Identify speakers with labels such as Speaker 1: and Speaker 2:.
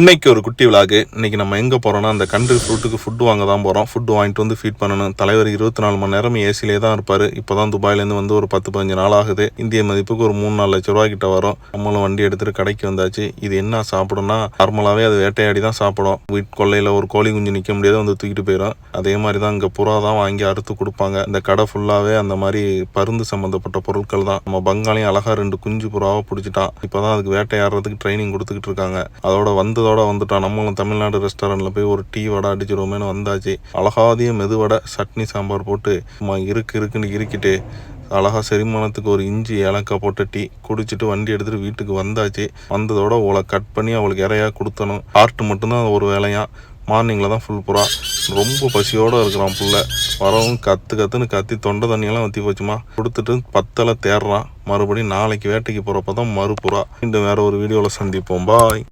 Speaker 1: இன்னைக்கு ஒரு குட்டி விழாக்கு இன்றைக்கி நம்ம எங்கே போகிறோம்னா அந்த கண்ட்ரி ஃப்ரூட்டுக்கு ஃபுட் வாங்க தான் போகிறோம் ஃபுட் வாங்கிட்டு வந்து ஃபீட் பண்ணணும். தலைவர் இருபத்தி நாலு மணி நேரம் ஏசிலே தான் இருப்பார். இப்போ தான் துபாயிலேருந்து வந்து ஒரு பத்து பதினஞ்சு நாள் ஆகுது. இந்திய மதிப்புக்கு ஒரு மூணு நாலு லட்ச ரூபா கிட்ட வரும். நம்மளும் வண்டி எடுத்துகிட்டு கடைக்கு வந்தாச்சு. இது என்ன சாப்பிடும்னா நார்மலாகவே அது வேட்டையாடி தான் சாப்பிடும். வீட்டு கொள்ளையில் ஒரு கோழி குஞ்சு நிற்க முடியாது வந்து தூக்கிட்டு போயிடும் அதே மாதிரி தான் இங்கே புறா தான் வாங்கி அறுத்து கொடுப்பாங்க. இந்த கடை ஃபுல்லாகவே அந்த மாதிரி பருந்து சம்மந்தப்பட்ட பொருட்கள் தான். நம்ம பங்காளியும் அழகாக ரெண்டு குஞ்சு புறாவை பிடிச்சிட்டான். இப்போ தான் அதுக்கு வேட்டையாடுறதுக்கு ட்ரைனிங் கொடுத்துக்கிட்டு இருக்காங்க. அதோட வந்ததோட வந்துட்டான். நம்மளும் தமிழ்நாடு ரெஸ்டாரண்ட்டில் போய் ஒரு டீ வடை அடிச்சிருவோமேனு வந்தாச்சு. அழகாதிய மெதுவடை சட்னி சாம்பார் போட்டு இருக்கு இருக்குன்னு இருக்கிட்டு அழகாக செரிமானத்துக்கு ஒரு இஞ்சி ஏலக்காய் போட்ட டீ குடிச்சிட்டு வண்டி எடுத்துட்டு வீட்டுக்கு வந்தாச்சு. வந்ததோட அவளை கட் பண்ணி அவளுக்கு இறையாக கொடுத்தணும். ஹார்ட் மட்டும்தான் ஒரு வேலையாக மார்னிங்கில் தான் ஃபுல் புறா. ரொம்ப பசியோடு இருக்கிறான் புள்ள. வரவும் கத்து கத்துன்னு கத்தி தொண்டை தண்ணியெல்லாம் வத்தி போச்சுமா? கொடுத்துட்டு பத்தலை தேடுறான் மறுபடியும் நாளைக்கு வேட்டைக்கு போகிறப்ப தான் மறுபுறா. மீண்டும் வேறு ஒரு வீடியோவில் சந்திப்போம். பாய்